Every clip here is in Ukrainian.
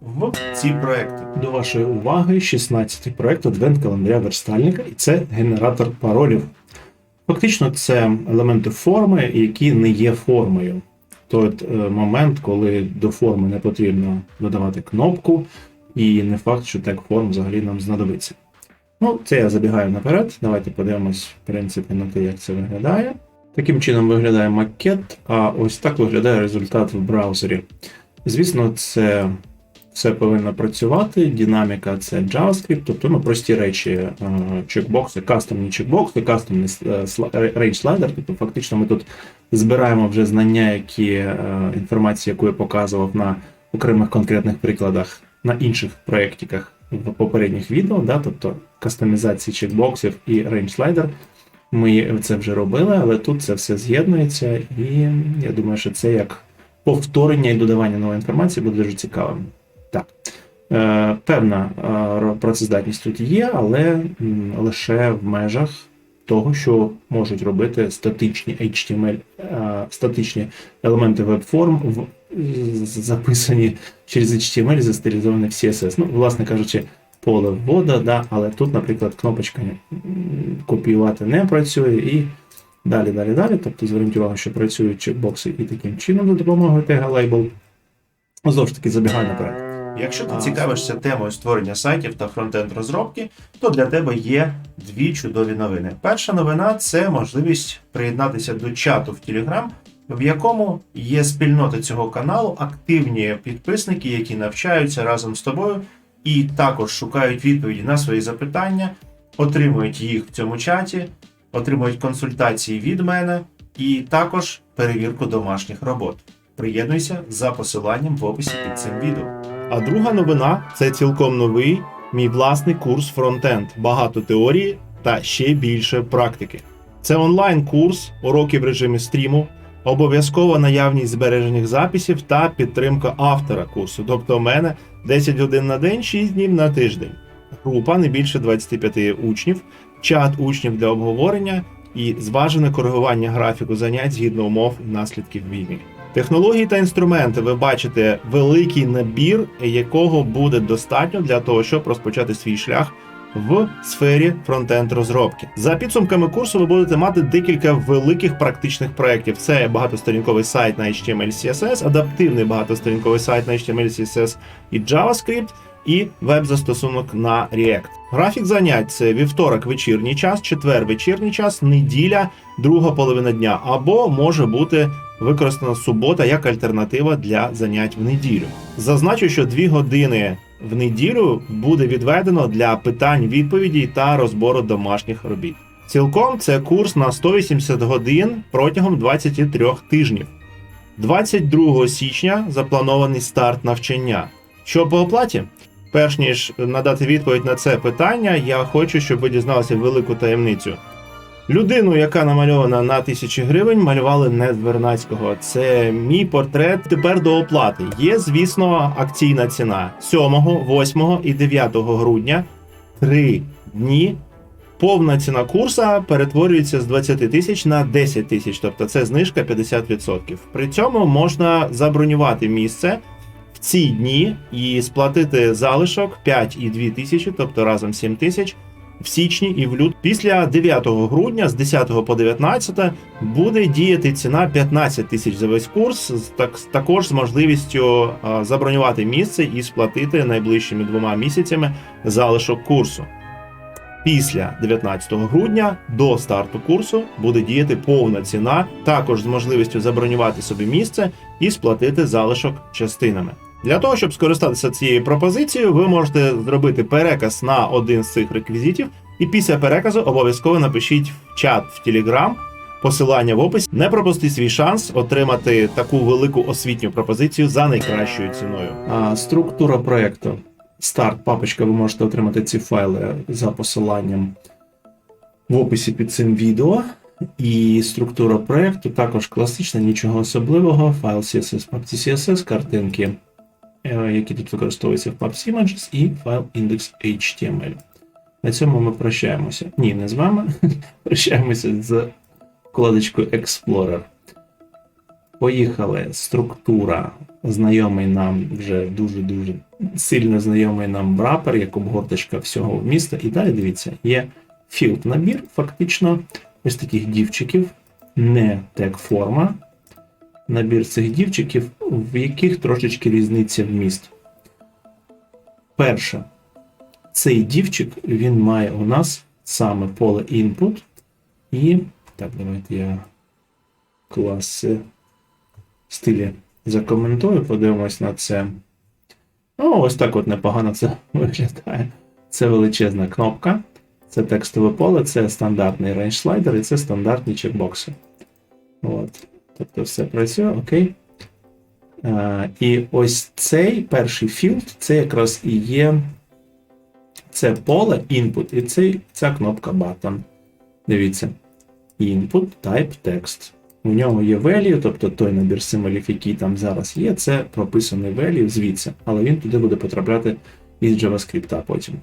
в ці проекти. До вашої уваги 16-й проект Адвент календаря верстальника, і це генератор паролів. Фактично, це елементи форми, які не є формою. Той е, момент, коли до форми не потрібно додавати кнопку, і не факт, що тег форм взагалі нам знадобиться. Ну, це я забігаю наперед. Давайте подивимось, в принципі, на те, як це виглядає. Таким чином виглядає макет, а ось так виглядає результат в браузері. Звісно, це все повинно працювати. Динаміка це JavaScript, тобто ну, прості речі, е, чекбокси, кастомні чекбокси, кастомний range слайдер. Тобто, фактично, ми тут збираємо вже знання, які е, інформації, яку я показував на окремих конкретних прикладах на інших проєктиках в попередніх відео, да, тобто кастомізації чекбоксів і range слайдер. Ми це вже робили, але тут це все з'єднується, і я думаю, що це як повторення і додавання нової інформації буде дуже цікавим. Е, певна е, працездатність тут є, але лише в межах того, що можуть робити статичні HTML, е, статичні елементи веб-форм, записані через HTML, застилізовані в CSS. Ну, власне кажучи, поле ввода, да, але тут, наприклад, кнопочка копіювати не працює і далі, далі, далі. Тобто зверніть увагу, що працюють чекбокси і таким чином за допомогою тега лейбл. Знову ж таки, забігаю наперед. Якщо ти цікавишся темою створення сайтів та фронтенд розробки, то для тебе є дві чудові новини. Перша новина це можливість приєднатися до чату в Telegram, в якому є спільнота цього каналу, активні підписники, які навчаються разом з тобою і також шукають відповіді на свої запитання, отримують їх в цьому чаті, отримують консультації від мене і також перевірку домашніх робот. Приєднуйся за посиланням в описі під цим відео. А друга новина це цілком новий мій власний курс фронтенд. Багато теорії та ще більше практики. Це онлайн-курс, уроки в режимі стріму, обов'язкова наявність збережених записів та підтримка автора курсу. Тобто, у мене 10 годин на день, 6 днів на тиждень. Група не більше 25 учнів, чат учнів для обговорення і зважене коригування графіку занять згідно умов і наслідків війни. Технології та інструменти ви бачите великий набір, якого буде достатньо для того, щоб розпочати свій шлях в сфері фронтенд розробки. За підсумками курсу ви будете мати декілька великих практичних проєктів. Це багатосторінковий сайт на HTML CSS, адаптивний багатосторінковий сайт на HTML CSS і JavaScript, і веб-застосунок на React. Графік занять це вівторок вечірній час, четвер вечірній час, неділя, друга половина дня, або може бути використана субота як альтернатива для занять в неділю. Зазначу, що дві години в неділю буде відведено для питань, відповідей та розбору домашніх робіт. Цілком це курс на 180 годин протягом 23 тижнів. 22 січня запланований старт навчання. Що по оплаті? Перш ніж надати відповідь на це питання, я хочу, щоб ви дізналися велику таємницю. Людину, яка намальована на тисячі гривень, малювали не з Вернацького. Це мій портрет тепер до оплати. Є, звісно, акційна ціна 7, 8 і 9 грудня. Три дні. Повна ціна курса перетворюється з 20 тисяч на 10 тисяч, тобто це знижка 50%. При цьому можна забронювати місце в ці дні і сплатити залишок 5,2 тисячі, тобто разом 7 тисяч в січні і в лют. Після 9 грудня з 10 по 19 буде діяти ціна 15 тисяч за весь курс, так, також з можливістю забронювати місце і сплатити найближчими двома місяцями залишок курсу. Після 19 грудня до старту курсу буде діяти повна ціна, також з можливістю забронювати собі місце і сплатити залишок частинами. Для того, щоб скористатися цією пропозицією, ви можете зробити переказ на один з цих реквізитів, і після переказу обов'язково напишіть в чат в Telegram посилання в описі. Не пропустіть свій шанс отримати таку велику освітню пропозицію за найкращою ціною. А, структура проекту. старт папочка, ви можете отримати ці файли за посиланням в описі під цим відео. І структура проєкту також класична, нічого особливого. Файл CSS папці CSS, картинки, які тут використовуються в папці Images, і файл index.html. На цьому ми прощаємося. Ні, не з вами. прощаємося з вкладочкою Explorer. Поїхали. Структура. Знайомий нам вже дуже-дуже сильно знайомий нам брапер, як обгорточка всього вміста. І далі дивіться, є field набір, фактично ось таких дівчиків, не тег форма. Набір цих дівчиків, в яких трошечки різниця вміст. Перше, цей дівчик він має у нас саме поле input. І. Так, давайте я класи стилі закоментую, подивимось на це. Ну, ось так от непогано це виглядає. Це величезна кнопка, це текстове поле, це стандартний range слайдер і це стандартні чекбокси. От. Тобто все працює, окей. А, і ось цей перший філд, це якраз і є це поле input, і цей, ця кнопка button. Дивіться. Input type text. У нього є value, тобто той набір символів, який там зараз є, це прописаний value звідси, але він туди буде потрапляти із JavaScript потім.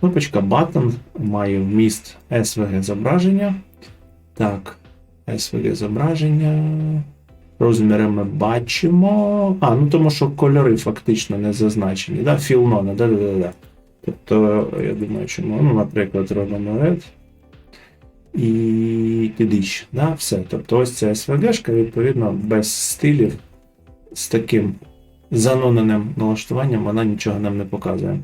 Кнопочка Button має вміст SVG зображення. Так, SVG зображення. Розміри ми бачимо. А, ну тому що кольори фактично не зазначені. Да? Філнона, да, да, да. Тобто, я думаю, чому, ну, наприклад, робимо red. І тидищ, да, все. Тобто ось ця SVG, відповідно, без стилів, з таким заноненим налаштуванням вона нічого нам не показує.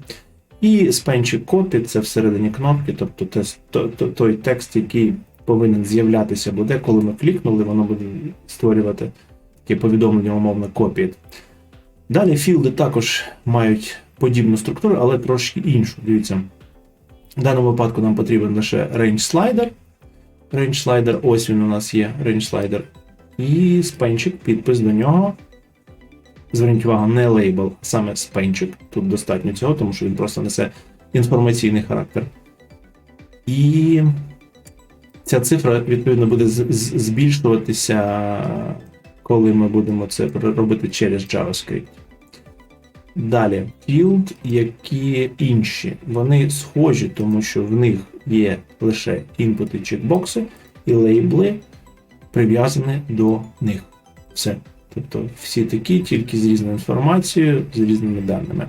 І спенчик копі це всередині кнопки, тобто той текст, який повинен з'являтися буде, коли ми клікнули, воно буде створювати таке повідомлення, умовно, копії. Далі філди також мають подібну структуру, але трошки іншу. Дивіться. В даному випадку нам потрібен лише range slider. Range slider, ось він у нас є range slider. І спенчик, підпис до нього. Зверніть увагу, не лейбл, саме спенчик. Тут достатньо цього, тому що він просто несе інформаційний характер. І ця цифра, відповідно, буде збільшуватися, коли ми будемо це робити через JavaScript. Далі, field, які інші. Вони схожі, тому що в них є лише інпути чекбокси і лейбли прив'язані до них. Все. Тобто всі такі, тільки з різною інформацією, з різними даними.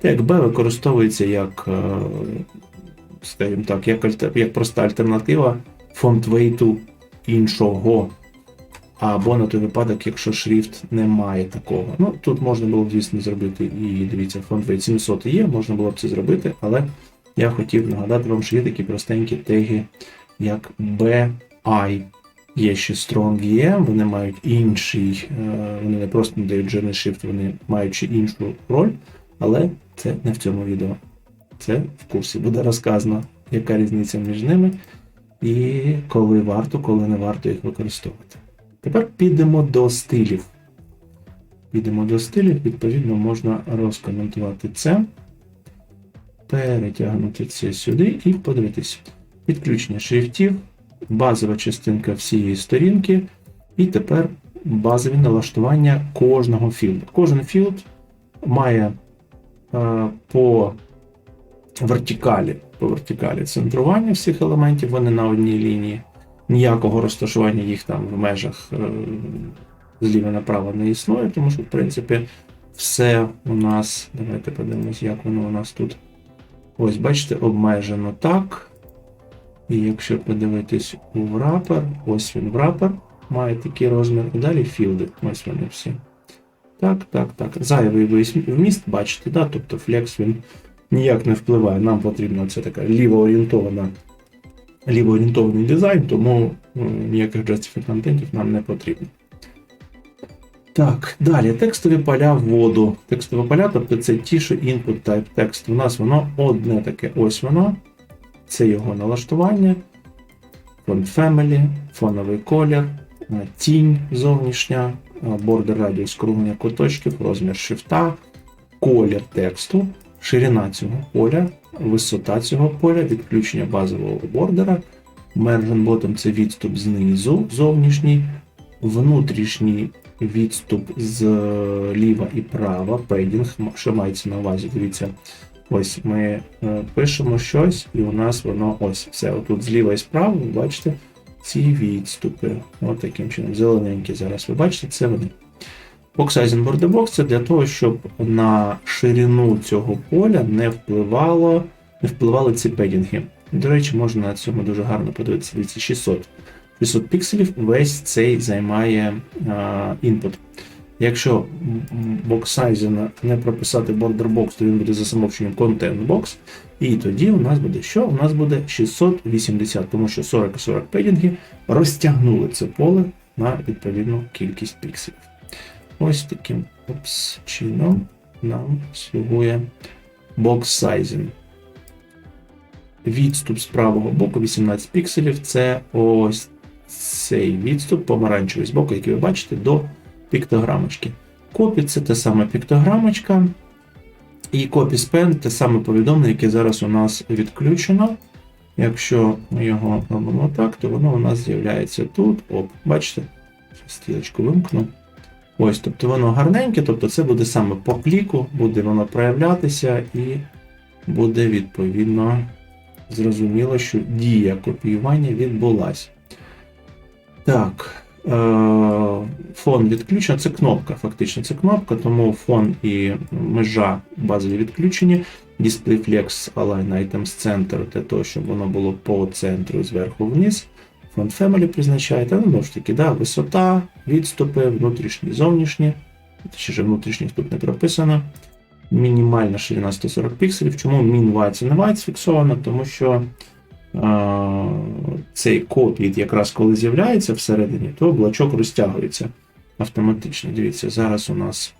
Тег B використовується як, е, скажімо так, як, як проста альтернатива фонд-вейту іншого. Або на той випадок, якщо шрифт не має такого. Ну, Тут можна було б, звісно, зробити і дивіться, фонд 700 є, можна було б це зробити, але я хотів нагадати вам, що є такі простенькі теги, як BI. Є ще Strong EM, вони мають інший, е, вони не просто надають Journey Shift, вони мають ще іншу роль, але це не в цьому відео. Це в курсі буде розказано, яка різниця між ними і коли варто, коли не варто їх використовувати. Тепер підемо до стилів. Підемо до стилів, відповідно, можна розкоментувати це, перетягнути це сюди і подивитися. Підключення шрифтів, базова частинка всієї сторінки, і тепер базові налаштування кожного філду. Кожен філд має е, по вертикалі, по вертикалі центрування всіх елементів, вони на одній лінії ніякого розташування їх там в межах е, зліва направо не існує, тому що, в принципі, все у нас. Давайте подивимось, як воно у нас тут. Ось, бачите, обмежено так. І якщо подивитись у wrapper, ось він wrapper, має такий розмір, і далі філди. Ось вони всі. Так, так, так. Зайвий вміст, бачите, да? тобто Flex він ніяк не впливає. Нам потрібна це така лівоорієнтована лівоорієнтований дизайн, тому ніяких Justify контентів нам не потрібно. Так, далі текстові поля вводу. Текстові поля, тобто це ті, що input type текст. У нас воно одне таке. Ось воно. Це його налаштування. Font Family, фоновий колір, тінь зовнішня, border радіус круглення куточків, розмір шрифта, колір тексту. Ширина цього поля, висота цього поля, відключення базового бордера. Merge bottom це відступ знизу зовнішній, внутрішній відступ з ліва і права, пейдінг, що мається на увазі, дивіться. Ось ми е, пишемо щось, і у нас воно ось все. Отут зліва і справа, ви бачите ці відступи. От таким чином. Зелененькі зараз ви бачите, це вони. Box це для того, щоб на ширину цього поля не впливало, не впливали ці педінги. До речі, можна на цьому дуже гарно подивитися. Дивіться, 600. 600 пікселів весь цей займає інпут. Якщо боксайзена не прописати border box, то він буде за замовченням content box. І тоді у нас буде що? У нас буде 680, тому що 40 і 40 педінгів розтягнули це поле на відповідну кількість пікселів. Ось таким опс, чином нам слугує box sizing. Відступ з правого боку 18 пікселів це ось цей відступ помаранчевий з боку, який ви бачите, до піктограмочки. Копі це те саме піктограмочка. І copy span те саме повідомлення, яке зараз у нас відключено. Якщо ми його робимо так, то воно у нас з'являється тут. Оп, бачите? Стрілочку вимкну. Ось, тобто воно гарненьке, тобто це буде саме по кліку, буде воно проявлятися і буде відповідно зрозуміло, що дія копіювання відбулася. Так, е, фон відключено. Це кнопка, фактично це кнопка, тому фон і межа базові відключені. Display Flex Align Items Center для того, щоб воно було по центру зверху вниз. Font Family призначаєте, ну, знову ж таки, да, висота, відступи, внутрішні, зовнішні. Ще внутрішніх тут не прописано. Мінімальна ширина 140 пікселів. Чому min white і не white фіксовано? Тому що а, цей копіт якраз коли з'являється всередині, то блочок розтягується автоматично. Дивіться, зараз у нас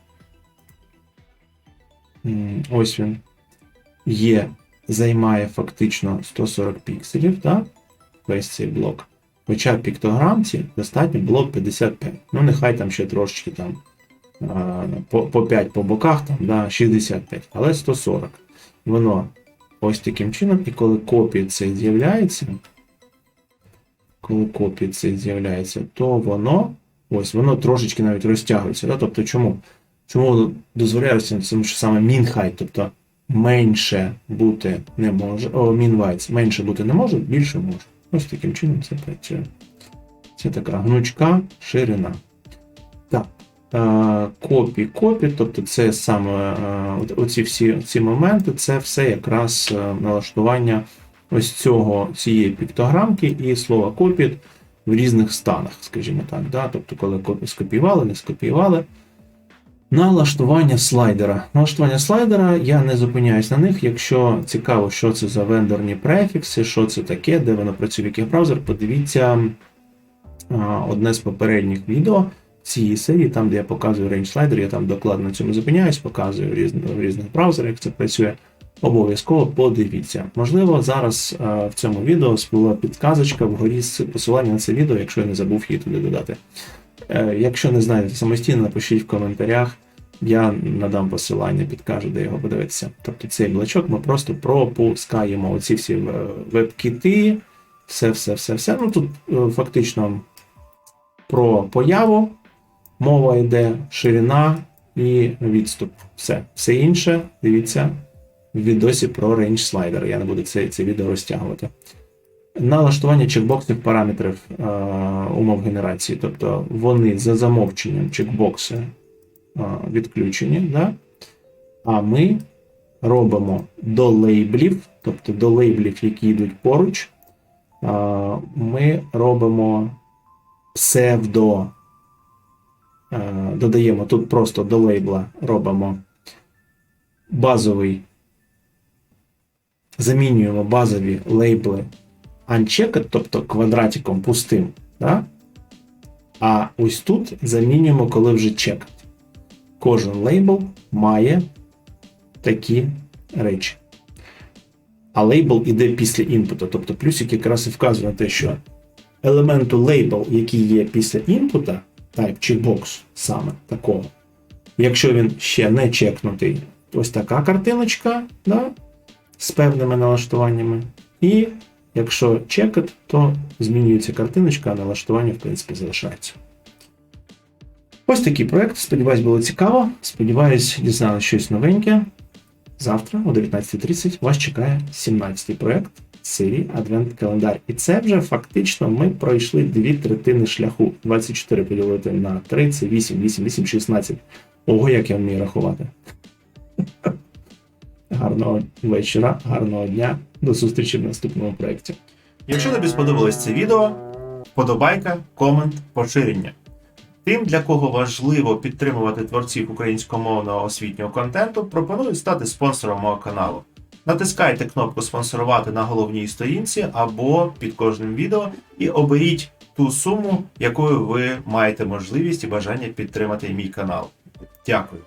ось він є, займає фактично 140 пікселів, так? весь цей блок. Хоча піктограмці достатньо блок 55. Ну, нехай там ще трошечки там по, по 5 по боках, там, да, 65, але 140. Воно ось таким чином, і коли копія це з'являється, коли копія це з'являється, то воно ось воно трошечки навіть розтягується. Да? Тобто чому? Чому воно дозволяє? Тому що саме height, тобто менше бути не може, о, width менше бути не може, більше може. Ось таким чином це працює. Це така гнучка ширина. Так. Копі, копі, тобто це саме е, оці всі ці моменти, це все якраз е, налаштування ось цього цієї піктограмки і слова копі в різних станах, скажімо так. Да? Тобто, коли копі скопіювали, не скопіювали. Налаштування слайдера. Налаштування слайдера, я не зупиняюсь на них. Якщо цікаво, що це за вендорні префікси, що це таке, де воно працює, в яких браузер, подивіться одне з попередніх відео цієї серії, там, де я показую range слайдер, я там докладно цьому зупиняюсь, показую в різних, в різних браузерах, як це працює. Обов'язково подивіться. Можливо, зараз а, в цьому відео була підказочка вгорі з посилання на це відео, якщо я не забув її туди додати. Е, Якщо не знаєте самостійно, напишіть в коментарях. Я надам посилання, підкажу, де його подивитися. Тобто цей блочок ми просто пропускаємо оці всі е, веб-кіти, все, все, все, все. Ну тут е, фактично про появу мова йде, ширина і відступ. Все. Все інше, дивіться в відосі про range слайдер. Я не буду це, це відео розтягувати. Налаштування чекбоксних параметрів е, умов генерації, тобто вони за замовченням чекбокси е, відключені, да? а ми робимо до лейблів, тобто до лейблів, які йдуть поруч, е, ми робимо псевдо, е, додаємо тут просто до лейбла робимо базовий, замінюємо базові лейбли unchecked, тобто квадратиком пустим. Да? А ось тут замінюємо, коли вже checked. Кожен лейбл має такі речі. А лейбл іде після інпуту. Тобто плюсик якраз і вказує на те, що елементу лейбл, який є після інпута, type checkbox саме такого, якщо він ще не чекнутий ось така картиночка, да, з певними налаштуваннями. І якщо чекати, то змінюється картиночка, а налаштування, в принципі, залишається. Ось такий проект. Сподіваюсь, було цікаво. Сподіваюсь, дізналися щось новеньке. Завтра о 19.30 вас чекає 17-й проект серії Адвент Календар. І це вже фактично ми пройшли дві третини шляху. 24 поділити на 3, це 8, 8, 8, 16. Ого, як я вмію рахувати. Гарного вечора, гарного дня. До зустрічі в наступному проєкті. Якщо тобі сподобалось це відео, вподобайка, комент, поширення. Тим, для кого важливо підтримувати творців українськомовного освітнього контенту, пропоную стати спонсором мого каналу. Натискайте кнопку спонсорувати на головній сторінці або під кожним відео і оберіть ту суму, якою ви маєте можливість і бажання підтримати мій канал. Дякую.